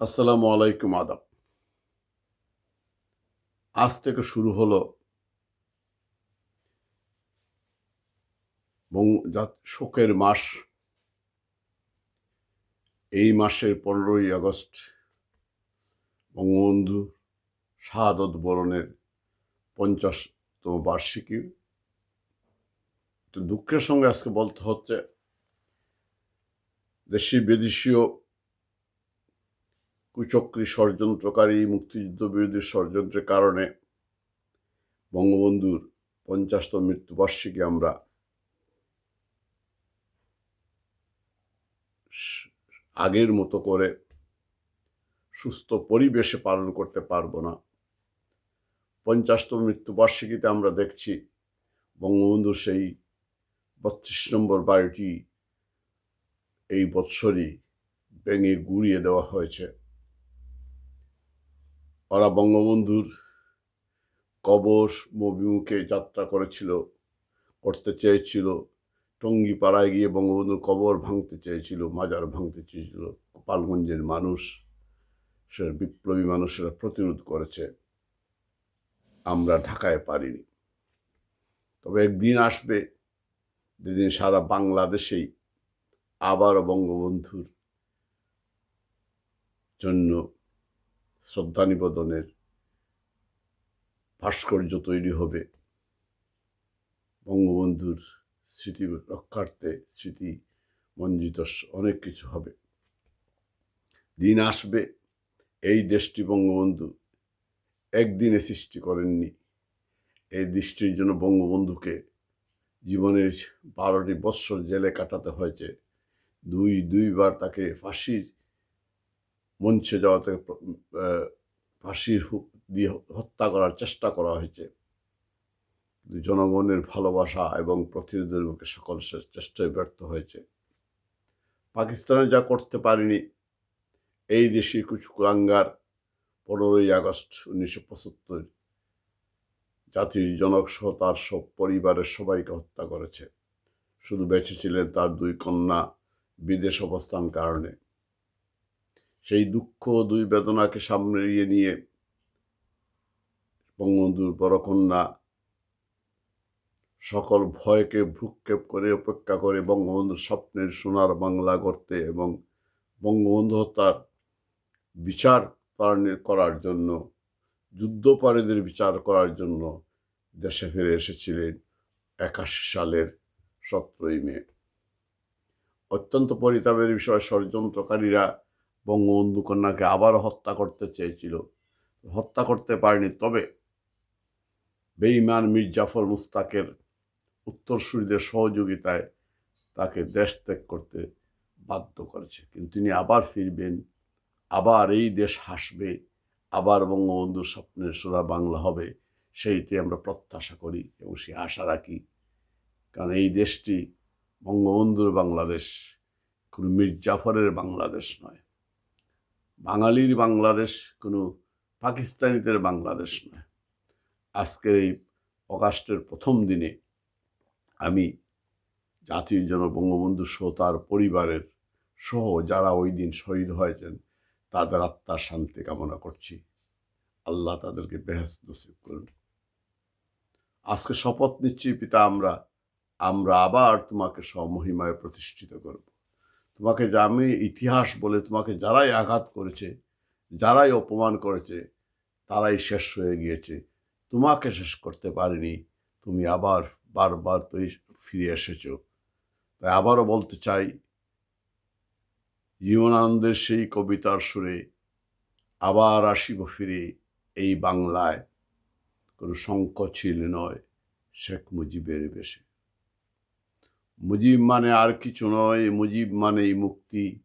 আসসালামু আলাইকুম, আদাব। আজ থেকে শুরু হলো শোকের মাস। এই মাসের পনেরোই আগস্ট বঙ্গবন্ধু শাহাদত বরণের পঞ্চাশতম বার্ষিকী। তো দুঃখের সঙ্গে আজকে বলতে হচ্ছে দেশি বিদেশীয় কুচক্রী ষড়যন্ত্রকারী, মুক্তিযুদ্ধ বিরোধী ষড়যন্ত্রের কারণে বঙ্গবন্ধুর পঞ্চাশতম মৃত্যুবার্ষিকী আমরা আগের মতো করে সুস্থ পরিবেশে পালন করতে পারব না। পঞ্চাশতম মৃত্যুবার্ষিকীতে আমরা দেখছি বঙ্গবন্ধুর সেই বত্রিশ নম্বর বাড়িটি এই বৎসরই ভেঙে গুড়িয়ে দেওয়া হয়েছে। ওরা বঙ্গবন্ধুর কবর অভিমুখে যাত্রা করেছিল, করতে চেয়েছিল। টঙ্গিপাড়ায় গিয়ে বঙ্গবন্ধুর কবর ভাঙতে চেয়েছিল, মাজার ভাঙতে চেয়েছিল। গোপালগঞ্জের মানুষ, সে বিপ্লবী মানুষেরা প্রতিরোধ করেছে। আমরা ঢাকায় পারিনি। তবে একদিন আসবে, যেদিন সারা বাংলাদেশেই আবারও বঙ্গবন্ধুর জন্য শ্রদ্ধা নিবেদনের ভাস্কর্য তৈরি হবে। বঙ্গবন্ধুর স্মৃতি রক্ষার্থে স্মৃতি মঞ্জিত অনেক কিছু হবে। দিন আসবে, এই দেশটি বঙ্গবন্ধু একদিনে সৃষ্টি করেননি। এই দৃষ্টির জন্য বঙ্গবন্ধুকে জীবনের বারোটি বৎসর জেলে কাটাতে হয়েছে। দুই, দুইবার তাকে ফাঁসির মঞ্চে যাওয়া থেকে ফাঁসির দিয়ে হত্যা করার চেষ্টা করা হয়েছে। জনগণের ভালোবাসা এবং প্রতিরোধের মুখে সকল চেষ্টায় ব্যর্থ হয়েছে। পাকিস্তানে যা করতে পারেনি, এই দেশি কিছু কুলাঙ্গার পনেরোই আগস্ট উনিশশো পঁচাত্তর জাতির জনক সহ তার সব পরিবারের সবাইকে হত্যা করেছে। শুধু বেঁচে ছিলেন তার দুই কন্যা বিদেশ অবস্থান কারণে। দুঃখ দুই বেদনাকে সামনে নিয়ে বঙ্গবন্ধুর বড় কন্যা সকল ভয়কে ভ্রুক্ষেপ করে, উপেক্ষা করে বঙ্গবন্ধুর স্বপ্নের সোনার বাংলা গড়তে এবং বঙ্গবন্ধু হত্যার বিচার করার জন্য যুদ্ধপারীদের বিচার করার জন্য দেশে ফিরে এসেছিলেন একাশি সালের সতেরোই মে। অত্যন্ত পরিতাপের বিষয়, ষড়যন্ত্রকারীরা বঙ্গবন্ধু কন্যাকে আবারও হত্যা করতে চেয়েছিল। হত্যা করতে পারেনি, তবে বেঈমান মীর জাফর মুস্তাকের উত্তরসূরিদের সহযোগিতায় তাকে দেশ ত্যাগ করতে বাধ্য করেছে। কিন্তু তিনি আবার ফিরবেন, আবার এই দেশ হাসবে, আবার বঙ্গবন্ধুর স্বপ্নের সোনা বাংলা হবে, সেইটি আমরা প্রত্যাশা করি এবং সে আশা রাখি। কারণ এই দেশটি বঙ্গবন্ধুর বাংলাদেশ, কোনো মীর জাফরের বাংলাদেশ নয়। বাঙালির বাংলাদেশ কোনো পাকিস্তানিদের বাংলাদেশ নয়। আজকের এই অগাস্টের প্রথম দিনে আমি জাতির জন্য বঙ্গবন্ধু সহ তার পরিবারের সহ যারা ওই দিন শহীদ হয়েছেন, তাদের আত্মার শান্তি কামনা করছি। আল্লাহ তাদেরকে বেহেস্ত নসিব করুন। আজকে শপথ নিচ্ছি পিতা, আমরা আমরা আবার তোমাকে স্বমহিমায় প্রতিষ্ঠিত করব। তোমাকে আমি ইতিহাস বলে তোমাকে যারাই আঘাত করেছে, যারাই অপমান করেছে, তারাই শেষ হয়ে গিয়েছে। তোমাকে শেষ করতে পারিনি, তুমি আবার বারবার তুই ফিরে এসেছ। তাই আবারও বলতে চাই, জীবনানন্দের সেই কবিতার সুরে আবার আসিব ফিরে এই বাংলায়। কোনো সংকোচিল নয় শেখ মুজিবের বেশে। মুজিব মানে আর কিছু নয়, মুজিব মানেই মুক্তি।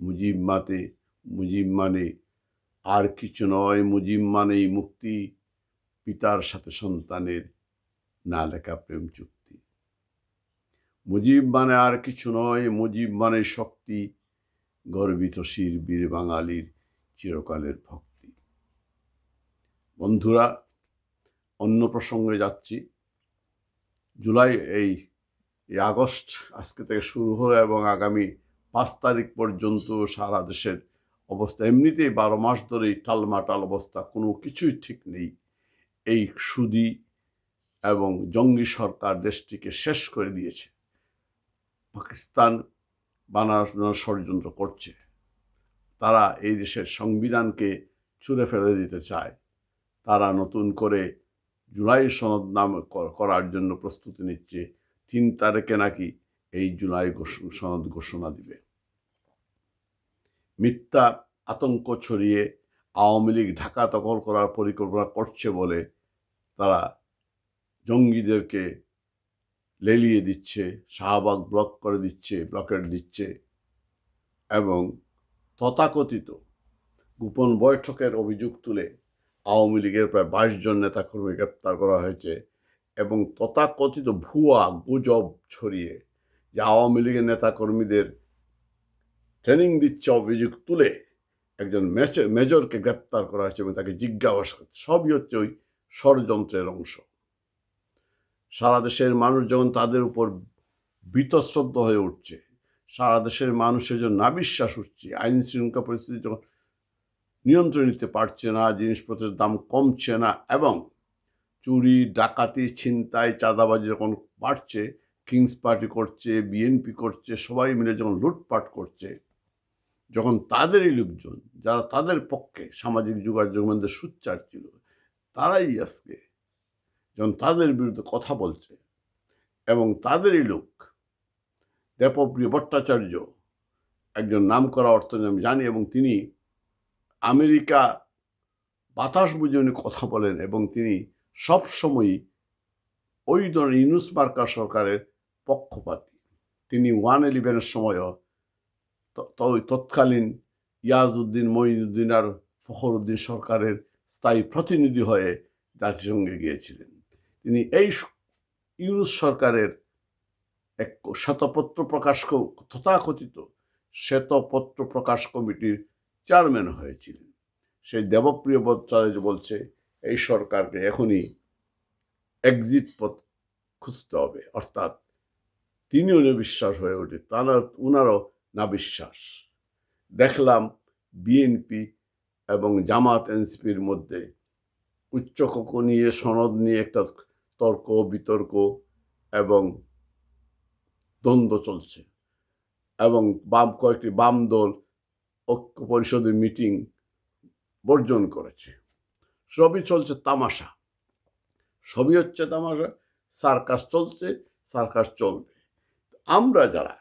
মুজিব মাতে, মুজিব মানে আর কিছু নয়, মুজিব মানেই মুক্তি। পিতার সাথে সন্তানের না লেখা প্রেম চুক্তি। মুজিব মানে আর কিছু নয়, মুজিব মানে শক্তি, গর্বিত শির বীর বাঙালির চিরকালের ভক্তি। বন্ধুরা, অন্য প্রসঙ্গে যাচ্ছি। জুলাই, এই এই আগস্ট আজকে থেকে শুরু হলো এবং আগামী পাঁচ তারিখ পর্যন্ত সারা দেশের অবস্থা, এমনিতেই বারো মাস ধরেই টালমাটাল অবস্থা, কোনো কিছুই ঠিক নেই। এই সুদি এবং জঙ্গি সরকার দেশটিকে শেষ করে দিয়েছে। পাকিস্তান বানানোর ষড়যন্ত্র করছে। তারা এই দেশের সংবিধানকে ছুঁড়ে ফেলে দিতে চায়। তারা নতুন করে জুলাই সনদ নাম করার জন্য প্রস্তুতি নিচ্ছে তিন তারিখে নাকি এই জুলাই সনদ ঘোষণা দিবে। মিথ্যা আতঙ্ক ছড়িয়ে আওয়ামী লীগ ঢাকা দখল করার পরিকল্পনা করছে বলে তারা জঙ্গিদেরকে লেলিয়ে দিচ্ছে, শাহবাগ ব্লক করে দিচ্ছে, ব্লকেট দিচ্ছে এবং তথাকথিত গোপন বৈঠকের অভিযোগ তুলে আওয়ামী লীগের প্রায় বাইশ জন নেতাকর্মী গ্রেপ্তার করা হয়েছে এবং তথাকথিত ভুয়া গুজব ছড়িয়ে যে আওয়ামী লীগের নেতাকর্মীদের ট্রেনিং দিচ্ছে অভিযোগ তুলে একজন মেজর মেজরকে গ্রেপ্তার করা হয়েছে এবং তাকে জিজ্ঞাসা করছে। সবই হচ্ছে ওই ষড়যন্ত্রের অংশ। সারা দেশের মানুষ যখন তাদের উপর বীতশ্রদ্ধ হয়ে উঠছে, সারা দেশের মানুষের জন্য নাবিশ্বাস উঠছে আইন শৃঙ্খলা পরিস্থিতি যখন নিয়ন্ত্রণ নিতে পারছে না, জিনিসপত্রের দাম কমছে না এবং চুরি, ডাকাতি, ছিনতাই, চাঁদাবাজি যখন বাড়ছে কিংস পার্টি করছে বিএনপি করছে, সবাই মিলে যখন লুটপাট করছে, যখন তাদেরই লোকজন, যারা তাদের পক্ষে সামাজিক যোগাযোগ মধ্যে সুচ্চার ছিল, তারাই আজকে যখন তাদের বিরুদ্ধে কথা বলছে এবং তাদেরই লোক, দেবপ্রিয় ভট্টাচার্য একজন নামকরা অর্থনীতি, আমি জানি, এবং তিনি আমেরিকা বাতাস বুঝে কথা বলেন এবং তিনি সবসময়ই ওই ধরনের ইউনুস মার্কা সরকারের পক্ষপাতী। তিনি ওয়ান ইলেভেনের সময়ও তৎকালীন ইয়াজউদ্দিন, মঈনুদ্দিন আর ফখরুদ্দিন সরকারের স্থায়ী প্রতিনিধি হয়ে জাতিসংঘে গিয়েছিলেন। তিনি এই ইউনুস সরকারের এক শ্বেতপত্র প্রকাশ তথাকথিত শ্বেতপত্র প্রকাশ কমিটির চেয়ারম্যান হয়েছিলেন। সেই দেবপ্রিয় ভট্টাচার্য বলছে, এই সরকারকে এখনই এক্সিট পথ খুঁজতে হবে। অর্থাৎ তিনিও নির্বিশ্বাস হয়ে ওঠে, তারা, উনারও না বিশ্বাস দেখলাম বিএনপি এবং জামাত এনসিপির মধ্যে উচ্চকক্ষ নিয়ে, সনদ নিয়ে একটা তর্ক, বিতর্ক এবং দ্বন্দ্ব চলছে। এবং বাম, কয়েকটি বাম দল ঐক্য পরিষদের মিটিং বর্জন করেছে। সবই চলছে তামাশা। সবই হচ্ছে তামাশা, সার্কাস চলছে, সার্কাস চলবে। আমরা যারা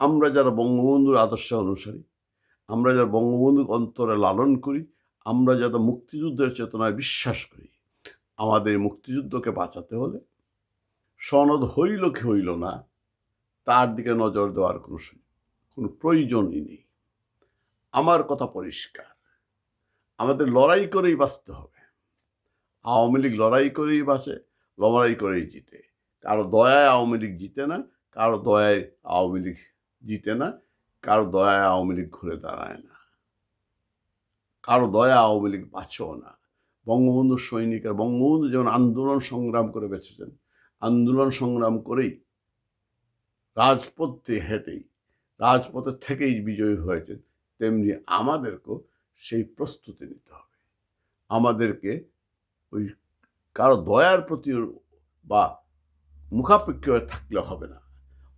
আমরা যারা বঙ্গবন্ধুর আদর্শ অনুসারী, আমরা যারা বঙ্গবন্ধুর অন্তরে লালন করি, আমরা যারা মুক্তিযুদ্ধের চেতনায় বিশ্বাস করি, আমাদের মুক্তিযুদ্ধকে বাঁচাতে হলে সনদ হইল কি হইল না, তার দিকে নজর দেওয়ার কোনো সুযোগ কোনো প্রয়োজনই নেই। আমার কথা পরিষ্কার। আমাদের লড়াই করেই বাঁচতে হবে। আওয়ামী লীগ লড়াই করেই বাঁচে, লড়াই করেই জিতে। কারও দয়ায় আওয়ামী লীগ জিতে না, কারও দয়ায় আওয়ামী লীগ জিতে না, কারও দয়ায় আওয়ামী লীগ ঘুরে দাঁড়ায় না। কারও দয়া আওয়ামী লীগ বাঁচেও না। বঙ্গবন্ধু সৈনিকের বঙ্গবন্ধু যেমন আন্দোলন সংগ্রাম করে বেঁচেছেন, আন্দোলন সংগ্রাম করেই রাজপথে হেঁটেই রাজপথের থেকেই বিজয়ী হয়েছেন, তেমনি আমাদেরকেও সেই প্রস্তুতি নিতে হবে। আমাদেরকে ওই কারও দয়ার প্রতি বা মুখাপেক্ষ হয়ে থাকলে হবে না।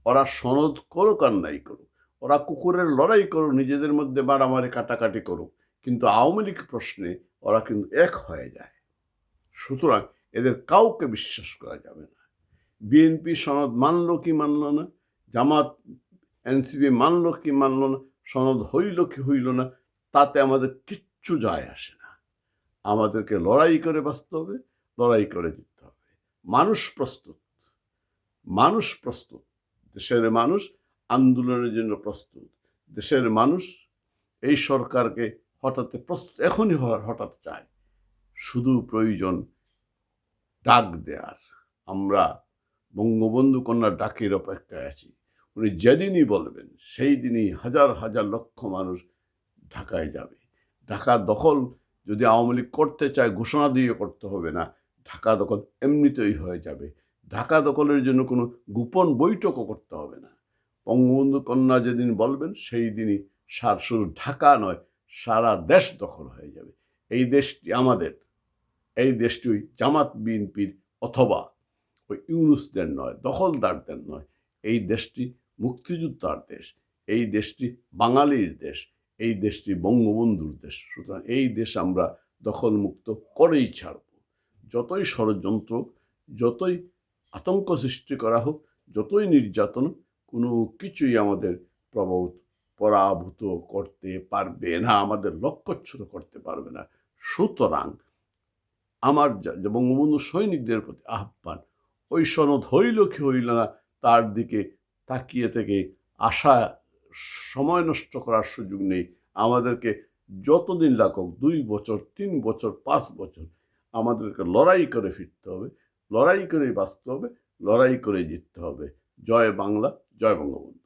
ওরা সনদ করুক আর নাই করুক, ওরা কুকুরের লড়াই করুক, নিজেদের মধ্যে মারামারি কাটাকাটি করুক, কিন্তু আওয়ামী লীগ প্রশ্নে ওরা কিন্তু এক হয়ে যায়। সুতরাং এদের কাউকে বিশ্বাস করা যাবে না। বিএনপি সনদ মানল কি মানল না, জামাত এনসিপি মানল কি মানল না, সনদ হইল কি হইল না, তাতে আমাদের কিচ্ছু যায় আসে না। আমাদেরকে লড়াই করে বাঁচতে হবে, লড়াই করে দিতে হবে। মানুষ প্রস্তুত মানুষ প্রস্তুত, দেশের মানুষ আন্দোলনের জন্য প্রস্তুত, দেশের মানুষ এই সরকারকে হঠাতে প্রস্তুত, এখনই হঠাৎ চায়। শুধু প্রয়োজন ডাক দেয়ার। আমরা বঙ্গবন্ধু কন্যা ডাকের অপেক্ষায় আছি। উনি যেদিনই বলবেন, সেই দিনই হাজার হাজার লক্ষ মানুষ ঢাকায় যাবে। ঢাকা দখল যদি আওয়ামী লীগ করতে চায়, ঘোষণা দিয়ে করতে হবে না। ঢাকা দখল এমনিতেই হয়ে যাবে। ঢাকা দখলের জন্য কোনো গোপন বৈঠকও করতে হবে না। বঙ্গবন্ধু কন্যা যেদিন বলবেন, সেই দিনই সার শুধু ঢাকা নয়, সারা দেশ দখল হয়ে যাবে। এই দেশটি আমাদের, এই দেশটি ওই জামাত বিএনপির অথবা ওই ইউনুসদের নয়, দখলদারদের নয়। এই দেশটি মুক্তিযোদ্ধার দেশ, এই দেশটি বাঙালির দেশ, এই দেশটি বঙ্গবন্ধুর দেশ। সুতরাং এই দেশ আমরা দখলমুক্ত করেই ছাড়ব। যতই ষড়যন্ত্র, যতই আতঙ্ক সৃষ্টি করা হোক, যতই নির্যাতন, কোনো কিছুই আমাদের প্রভাব পরাভূত করতে পারবে না, আমাদের লক্ষ্যচ্যুত করতে পারবে না। সুতরাং আমার বঙ্গবন্ধু সৈনিকদের প্রতি আহ্বান, ওই সনদ হইল কি হইল না তার দিকে তাকিয়ে থেকে আশা, সময় নষ্ট করার সুযোগ নেই। আমাদেরকে যতদিন লাগুক, দুই বছর, তিন বছর, পাঁচ বছর, আমাদেরকে লড়াই করে ফিরতে হবে। লড়াই করেই বাঁচতে হবে, লড়াই করে জিততে হবে। জয় বাংলা, জয় বঙ্গবন্ধু।